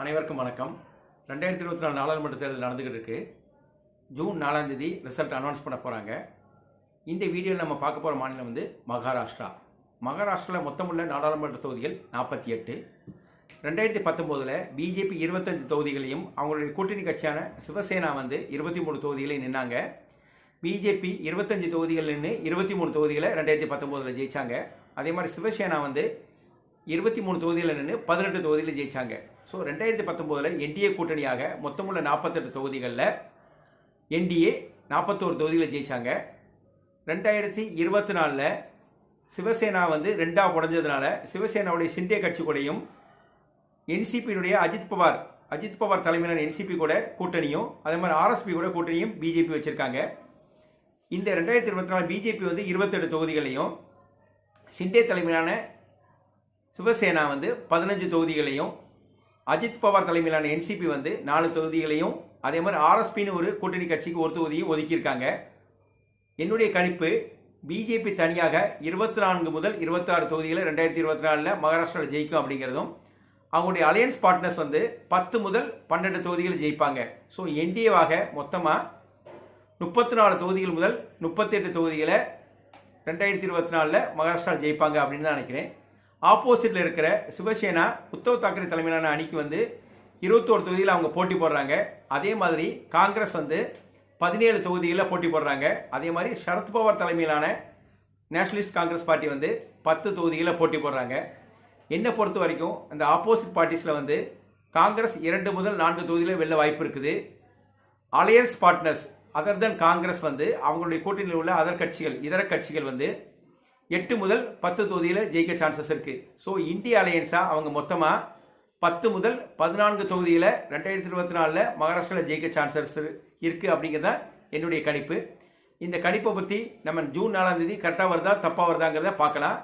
அனைவருக்கும் வணக்கம். ரெண்டாயிரத்தி இருபத்தி நாலு நாடாளுமன்ற தேர்தல் நடந்துக்கிட்டு இருக்கு. ஜூன் நாலாம் தேதி ரிசல்ட் அனௌன்ஸ் பண்ண போகிறாங்க இந்த வீடியோவில் நம்ம பார்க்க போகிற மாநிலம் வந்து மகாராஷ்டிரா. மகாராஷ்டிராவில் மொத்தமுள்ள நாடாளுமன்ற தொகுதிகள் நாற்பத்தி எட்டு. ரெண்டாயிரத்தி பத்தொம்போதில் பிஜேபி இருபத்தஞ்சு தொகுதிகளையும் அவங்களுடைய கூட்டணி கட்சியான சிவசேனா வந்து இருபத்தி மூணு தொகுதிகளையும் நின்னாங்க. பிஜேபி இருபத்தஞ்சு தொகுதிகள் நின்று இருபத்தி மூணு தொகுதிகளை ரெண்டாயிரத்தி பத்தொம்போதில் ஜெயிச்சாங்க. அதே மாதிரி சிவசேனா வந்து இருபத்தி மூணு தொகுதியில் நின்று பதினெட்டு தொகுதியில் ஜெயிச்சாங்க. ஸோ ரெண்டாயிரத்தி பத்தொம்போதில் என்டிஏ கூட்டணியாக மொத்தமுள்ள நாற்பத்தெட்டு தொகுதிகளில் என்டிஏ நாற்பத்தோரு தொகுதியில் ஜெயிச்சாங்க. ரெண்டாயிரத்தி இருபத்தி நாலில் சிவசேனா வந்து ரெண்டாக உடஞ்சதுனால சிவசேனாவுடைய சிண்டே கட்சி கூடையும் என்சிபியினுடைய அஜித் பவார் அஜித் பவார் தலைமையிலான என்சிபி கூட கூட்டணியும் அதே மாதிரி ஆர்எஸ்பி கூட கூட்டணியும் பிஜேபி வச்சுருக்காங்க. இந்த ரெண்டாயிரத்தி இருபத்தி நாலு பிஜேபி வந்து இருபத்தெட்டு தொகுதிகளையும் சிண்டே தலைமையிலான சிவசேனா வந்து பதினஞ்சு தொகுதிகளையும் அஜித் பவார் தலைமையிலான என்சிபி வந்து நாலு தொகுதிகளையும் அதே மாதிரி ஆர்எஸ்பின்னு ஒரு கூட்டணி கட்சிக்கு ஒரு தொகுதியும் ஒதுக்கியிருக்காங்க. என்னுடைய கணிப்பு பிஜேபி தனியாக இருபத்தி நான்கு முதல் இருபத்தாறு தொகுதிகளை ரெண்டாயிரத்தி இருபத்தி நாலில் மகாராஷ்டிராவில் ஜெயிக்கும் அப்படிங்கிறதும் அவங்களுடைய அலையன்ஸ் பார்ட்னர்ஸ் வந்து பத்து முதல் பன்னெண்டு தொகுதிகள் ஜெயிப்பாங்க. ஸோ என்டிஏவாக மொத்தமாக முப்பத்தி நாலு தொகுதிகள் முதல் முப்பத்தெட்டு தொகுதிகளை ரெண்டாயிரத்தி இருபத்தி நாலில் மகாராஷ்டிரா ஜெயிப்பாங்க அப்படின்னு தான் நினைக்கிறேன். ஆப்போசிட்டில் இருக்கிற சிவசேனா உத்தவ் தாக்கரே தலைமையிலான அணிக்கு வந்து இருபத்தோரு தொகுதியில் அவங்க போட்டி போடுறாங்க. அதே மாதிரி காங்கிரஸ் வந்து பதினேழு தொகுதிகளில் போட்டி போடுறாங்க. அதே மாதிரி சரத்பவார் தலைமையிலான நேஷனலிஸ்ட் காங்கிரஸ் பார்ட்டி வந்து பத்து தொகுதிகளில் போட்டி போடுறாங்க. என்னை பொறுத்த வரைக்கும் அந்த ஆப்போசிட் பார்ட்டிஸில் வந்து காங்கிரஸ் இரண்டு முதல் நான்கு தொகுதியில் வெல்ல வாய்ப்பு இருக்குது. Alliance partners other than Congress வந்து அவங்களுடைய கூட்டணியில் உள்ள அதர் கட்சிகள் இதர கட்சிகள் வந்து எட்டு முதல் பத்து தொகுதியில் ஜெயிக்க சான்சஸ் இருக்குது ஸோ இந்திய அலையன்ஸாக அவங்க மொத்தமாக பத்து முதல் பதினான்கு தொகுதியில் ரெண்டாயிரத்தி இருபத்தி நாலில் மகாராஷ்டிராவில் ஜெயிக்க சான்சஸ் இருக்குது அப்படிங்கிறத என்னுடைய கணிப்பு. இந்த கணிப்பை பற்றி நம்ம ஜூன் நாலாம் தேதி கரெக்டாக வருதா தப்பாக வருதாங்கிறத பார்க்கலாம்.